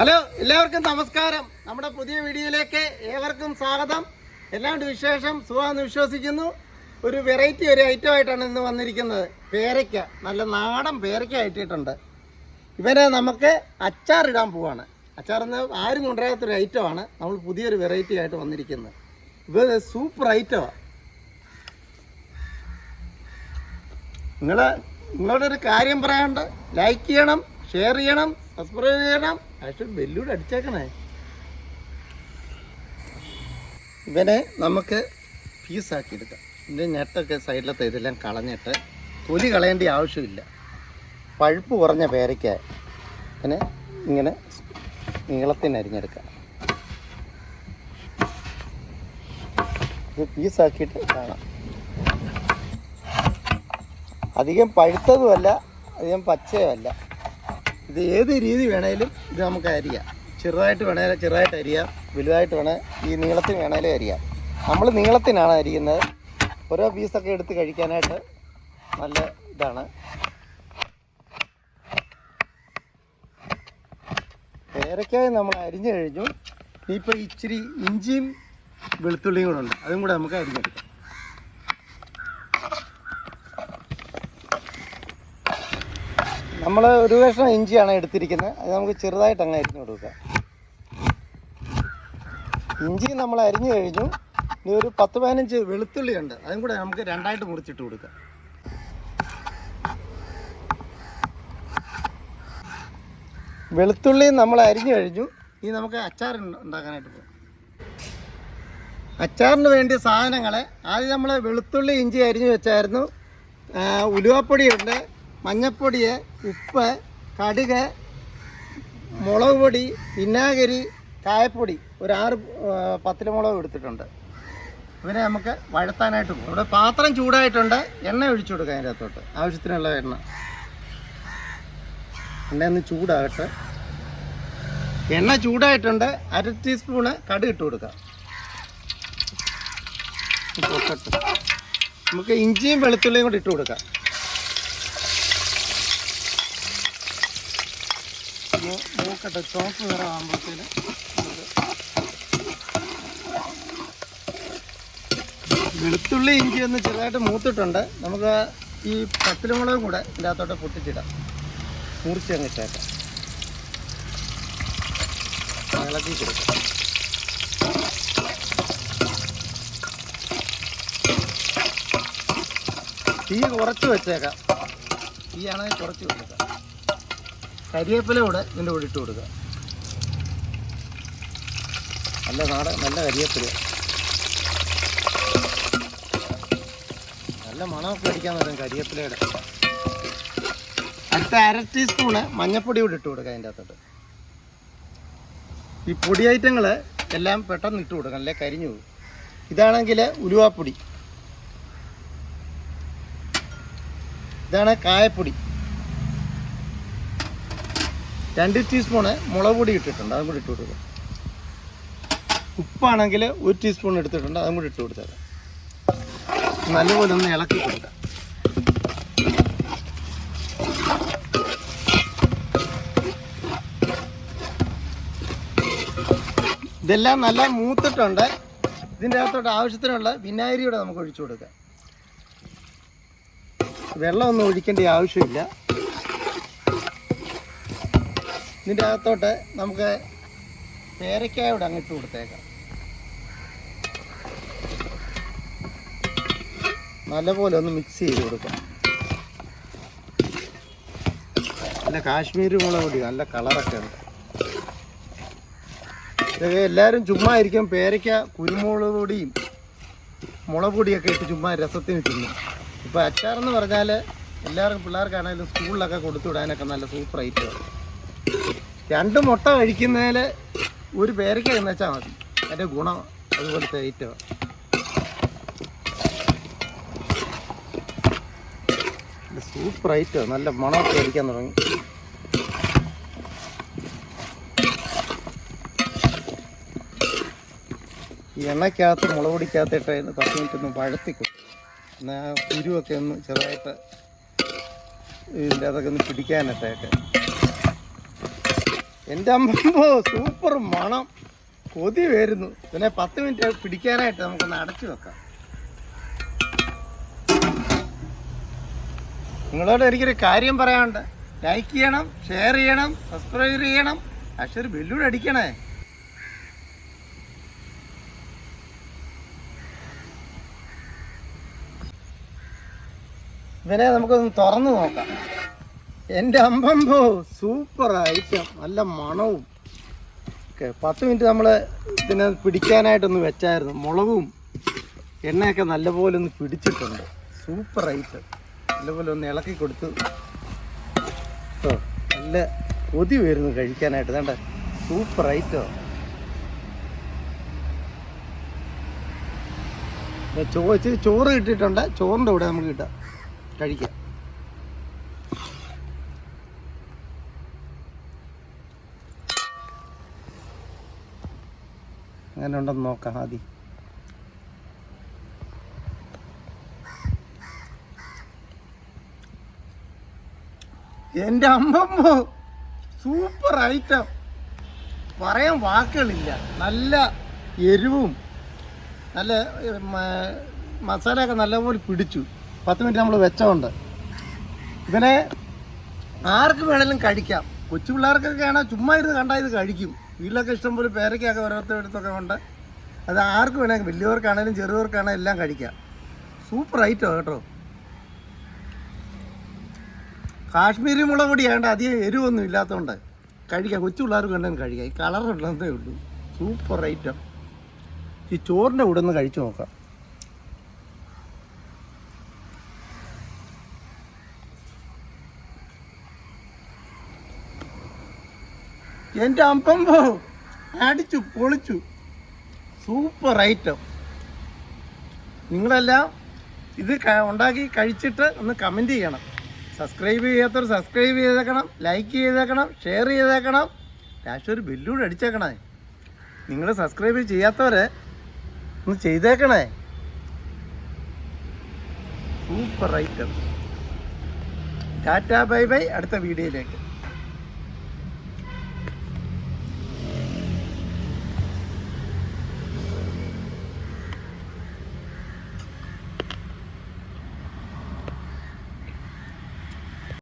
Hello എല്ലാവർക്കും നമസ്കാരം. നമ്മുടെ പുതിയ വീഡിയോയിലേക്ക് ഏവർക്കും സ്വാഗതം. എല്ലാണ്ട് വിശേഷം സുഖമെന്ന് വിശ്വസിക്കുന്നു. ഒരു വെറൈറ്റി ഒരു ഐറ്റം ആയിട്ടാണ് ഇന്ന് വന്നിരിക്കുന്നത്. പേരയ്ക്ക നല്ല നാടൻ പേരയ്ക്ക ആയിട്ടിട്ടുണ്ട്. ഇവനെ നമുക്ക് അച്ചാറിടാൻ പോവാണ്. അച്ചാറെന്ന് ആരും കൊണ്ടുവരാത്തൊരു ഐറ്റമാണ് നമ്മൾ പുതിയൊരു വെറൈറ്റി ആയിട്ട് വന്നിരിക്കുന്നത്. ഇത് സൂപ്പർ ഐറ്റമാണ് നിങ്ങൾ നിങ്ങളുടെ ഒരു കാര്യം പറയാണ്ട് ലൈക്ക് ചെയ്യണം ഷെയർ ചെയ്യണം. ബെല്ലൂടെ അടിച്ചേക്കണേ. ഇവനെ നമുക്ക് പീസാക്കി എടുക്കാം. ഇതിന്റെ ഞെട്ടൊക്കെ സൈഡിലത്തെ ഇതെല്ലാം കളഞ്ഞിട്ട് തൊലി കളയേണ്ട ആവശ്യമില്ല. പഴുപ്പ് കുറഞ്ഞ പേരയ്ക്ക പിന്നെ ഇങ്ങനെ നീളത്തിന് അരിഞ്ഞെടുക്കാം. പീസാക്കിയിട്ട് കാണാം. അധികം പഴുത്തതുമല്ല അധികം പച്ചയുമല്ല. ഇത് ഏത് രീതി വേണേലും ഇത് നമുക്ക് അരിയാം. ചെറുതായിട്ട് വേണേൽ ചെറുതായിട്ട് അരിയാം. വലുതായിട്ട് വേണേൽ ഈ നീളത്തിന് വേണേലും അരിയാം. നമ്മൾ നീളത്തിനാണ് അരിയുന്നത്. ഓരോ പീസൊക്കെ എടുത്ത് കഴിക്കാനായിട്ട് നല്ല ഇതാണ്. പേരയ്ക്കായി നമ്മൾ അരിഞ്ഞു കഴിഞ്ഞു. ഇനിയിപ്പോൾ ഇച്ചിരി ഇഞ്ചിയും വെളുത്തുള്ളിയും കൂടെ ഉണ്ട്. അതും കൂടെ നമുക്ക് അരിഞ്ഞെടുക്കാം. നമ്മൾ ഒരു കഷ്ണം ഇഞ്ചിയാണ് എടുത്തിരിക്കുന്നത്. അത് നമുക്ക് ചെറുതായിട്ട് അങ്ങ് അരിഞ്ഞു കൊടുക്കാം. ഇഞ്ചി നമ്മൾ അരിഞ്ഞു കഴിഞ്ഞു. ഇനി ഒരു പത്ത് പതിനഞ്ച് വെളുത്തുള്ളി ഉണ്ട്. അതും കൂടെ നമുക്ക് രണ്ടായിട്ട് മുറിച്ചിട്ട് കൊടുക്കാം. വെളുത്തുള്ളി നമ്മൾ അരിഞ്ഞു കഴിഞ്ഞു. ഇനി നമുക്ക് അച്ചാർ ഉണ്ടാക്കാനായിട്ട് പോകാം അച്ചാറിന് വേണ്ടിയ സാധനങ്ങളെ ആദ്യം നമ്മൾ വെളുത്തുള്ളി ഇഞ്ചി അരിഞ്ഞു വെച്ചായിരുന്നു. ഉലുവാപ്പൊടിയുണ്ട്. മഞ്ഞപ്പൊടി ഉപ്പ് കടുക് മുളക് പൊടി വിനാഗിരി കായപ്പൊടി ഒരു ആറ് ആ, പത്തിലമുളക് എടുത്തിട്ടുണ്ട്. ഇവരെ നമുക്ക് വഴത്താനായിട്ട് പോകും ഇവിടെ പാത്രം ചൂടായിട്ടുണ്ട്. എണ്ണ ഒഴിച്ചു കൊടുക്കാം അതിന്റെ അകത്തോട്ട് ആവശ്യത്തിനുള്ള എണ്ണ. എണ്ണ ഒന്ന് ചൂടാകട്ടെ. എണ്ണ ചൂടായിട്ടുണ്ട്. അര ടീസ്പൂണ് കടുക് ഇട്ട് കൊടുക്കാം. നമുക്ക് ഇഞ്ചിയും വെളുത്തുള്ളിയും കൂടി ഇട്ട് കൊടുക്കാം. ഒന്ന് നോക്കട്ടെ ചോപ്പ് നിറം വെളുത്തുള്ളി ഇഞ്ചി ഒന്ന് ചെറുതായിട്ട് മൂത്തിട്ടുണ്ട്. നമുക്ക് ഈ പത്തിലുമുളകും കൂടെ ഇതിന്റെ അകത്തോട്ട് പൊട്ടിച്ചിടാം. മുറിച്ച് അങ്ങ് ഇട്ടേക്കാം. ഇളക്കി കൊടുക്കാം. തീ കുറച്ച് വെച്ചേക്കാം. തീയാണെങ്കിൽ കുറച്ച് വെച്ചേക്കാം. കരിവേപ്പില കൂടെ ഇതിന്റെ കൂടെ ഇട്ട് കൊടുക്കുക. നല്ല നാടൻ നല്ല കരിയേപ്പില. നല്ല മണമൊക്കെ അടിക്കാൻ പറ്റും കരിയേപ്പിലയുടെ. അടുത്ത അര ടീസ്പൂണ് മഞ്ഞപ്പൊടി കൂടി ഇട്ട് കൊടുക്കുക അതിന്റെ അകത്തോട്ട്. ഈ പൊടി ഐറ്റങ്ങൾ എല്ലാം പെട്ടെന്ന് ഇട്ട് കൊടുക്കണം അല്ലെ? കരിഞ്ഞു പോകും. ഇതാണെങ്കിൽ ഉലുവാപ്പൊടി. ഇതാണ് കായപ്പൊടി. രണ്ട് ടീസ്പൂണ് മുളക് പൊടി ഇട്ടിട്ടുണ്ട് അതും കൂടി ഇട്ട് കൊടുക്കുക ഉപ്പാണെങ്കിൽ ഒരു ടീസ്പൂൺ എടുത്തിട്ടുണ്ട് അതും കൂടി ഇട്ട് കൊടുത്താൽ നല്ലപോലെ ഒന്ന് ഇളക്കി കൊടുക്കുക ഇതെല്ലാം നല്ല മൂത്തിട്ടുണ്ട്. ഇതിന്റെ അകത്തോട്ട് ആവശ്യത്തിനുള്ള വിനാഗിരിയുടെ നമുക്ക് ഒഴിച്ചു കൊടുക്കാം. വെള്ളമൊന്നും ഒഴിക്കേണ്ട ആവശ്യമില്ല. ഇതിന്റെ അകത്തോട്ട് നമുക്ക് പേരയ്ക്കായോടെ അങ്ങിട്ട് കൊടുത്തേക്കാം. നല്ലപോലെ ഒന്ന് മിക്സ് ചെയ്ത് കൊടുക്കാം. നല്ല കാശ്മീരി മുളക് പൊടി നല്ല കളറൊക്കെ ഉണ്ട് ഇതൊക്കെ എല്ലാവരും ചുമ്മാ ആയിരിക്കും പേരയ്ക്ക കുരുമുളക് പൊടിയും മുളക് പൊടിയൊക്കെ ഇട്ട് ചുമ്മാ രസത്തിന് തിന്നും. ഇപ്പോൾ അച്ചാറെന്ന് പറഞ്ഞാൽ എല്ലാവർക്കും പിള്ളേർക്കാണെങ്കിലും സ്കൂളിലൊക്കെ കൊടുത്തു വിടാനൊക്കെ നല്ല സൂപ്പർ ഐറ്റമാണ് രണ്ട് മുട്ട കഴിക്കുന്നതിൽ ഒരു പേരയ്ക്ക എന്ന് വെച്ചാൽ മതി. അതിന്റെ ഗുണം അതുപോലെ ഐറ്റമാണ് സൂപ്പർ ഐറ്റോ നല്ല മണമൊക്കെ അടിക്കാൻ തുടങ്ങി. ഈ എണ്ണയ്ക്കകത്ത് മുളക് പൊടിക്കകത്തിട്ട് പത്ത് മിനിറ്റ് ഒന്ന് വഴത്തിക്കും എന്നാൽ കുരുവൊക്കെ ഒന്ന് ചെറുതായിട്ട് ഇതിന്റെ അതൊക്കെ ഒന്ന് പിടിക്കാനൊക്കെ എന്റെ അമ്മോ സൂപ്പർ മണം. കൊതി വരുന്നു. പിന്നെ പത്ത് മിനിറ്റ് പിടിക്കാനായിട്ട് നമുക്കൊന്ന് അടച്ചു വെക്കാം. നിങ്ങളോട് എനിക്കൊരു കാര്യം പറയാനുണ്ട്. ലൈക്ക് ചെയ്യണം ഷെയർ ചെയ്യണം സബ്സ്ക്രൈബ് ചെയ്യണം. പക്ഷെ ഒരു ബെല്ലൂടെ അടിക്കണേ. ഇവനെ നമുക്കൊന്ന് തുറന്നു നോക്കാം. എന്റെ അമ്പമ്പോ സൂപ്പർ ഐറ്റം നല്ല മണവും. ഒക്കെ പത്ത് മിനിറ്റ് നമ്മൾ ഇതിനെ പിടിക്കാനായിട്ടൊന്ന് വെച്ചായിരുന്നു. മുളകും എണ്ണയൊക്കെ നല്ലപോലെ ഒന്ന് പിടിച്ചിട്ടുണ്ട്. സൂപ്പർ ഐറ്റം നല്ലപോലെ ഒന്ന് ഇളക്കി കൊടുത്ത്. നല്ല കൊതി വരുന്നു കഴിക്കാനായിട്ട്. വേണ്ട സൂപ്പർ ഐറ്റം ചോ ചോറ് കിട്ടിയിട്ടുണ്ട്. ചോറിന്റെ കൂടെ നമുക്ക് കിട്ടാം കഴിക്കാം. അങ്ങനെ ഉണ്ടെന്ന് നോക്കാം ആദ്യം എന്റെ അമ്മമ്മോ സൂപ്പർ ഐറ്റം പറയാൻ വാക്കുകളില്ല. നല്ല എരിവും നല്ല മസാലയൊക്കെ നല്ലപോലെ പിടിച്ചു. പത്ത് മിനിറ്റ് നമ്മൾ വെച്ചോണ്ട്. ഇവനെ ആർക്ക് വേണേലും കഴിക്കാം. കൊച്ചു പിള്ളേർക്കൊക്കെ ചുമ്മാ ഇരുന്ന് കണ്ടാൽ ഇത് കഴിക്കും. വീട്ടിലൊക്കെ ഇഷ്ടംപോലെ പേരയ്ക്കൊക്കെ ഓരോരുത്തരടുത്തൊക്കെ ഉണ്ട് അത് ആർക്ക് വേണമെങ്കിൽ വലിയവർക്കാണേലും ചെറിയവർക്കാണേലും എല്ലാം കഴിക്കാം. സൂപ്പർ ഐറ്റം കേട്ടോ. കാശ്മീരി മുളക് പൊടി ആയതുകൊണ്ട് അധികം എരിവൊന്നും ഇല്ലാത്തതുകൊണ്ട് കഴിക്കാം. കൊച്ചു പിള്ളേർക്ക് വേണമെങ്കിൽ കഴിക്കാം. ഈ കളറുള്ളതേ ഉള്ളൂ. സൂപ്പർ ഐറ്റം ഈ ചോറിന്റെ കൂടെ ഒന്ന് കഴിച്ചു നോക്കാം. എന്റെ അമ്പമ്പോ അടിച്ചു പൊളിച്ചു. സൂപ്പർ ഐറ്റം നിങ്ങളെല്ലാം ഇത് ഉണ്ടാക്കി കഴിച്ചിട്ട് ഒന്ന് കമന്റ് ചെയ്യണം. സബ്സ്ക്രൈബ് ചെയ്യാത്തവർ സബ്സ്ക്രൈബ് ചെയ്തേക്കണം ലൈക്ക് ചെയ്തേക്കണം ഷെയർ ചെയ്തേക്കണം. ലാസ്റ്റ് ഒരു ബെല്ലൂടെ അടിച്ചേക്കണേ. നിങ്ങൾ സബ്സ്ക്രൈബ് ചെയ്യാത്തവരെ ഒന്ന് ചെയ്തേക്കണേ. Super item tata bye bye അടുത്ത വീഡിയോയിലേക്ക്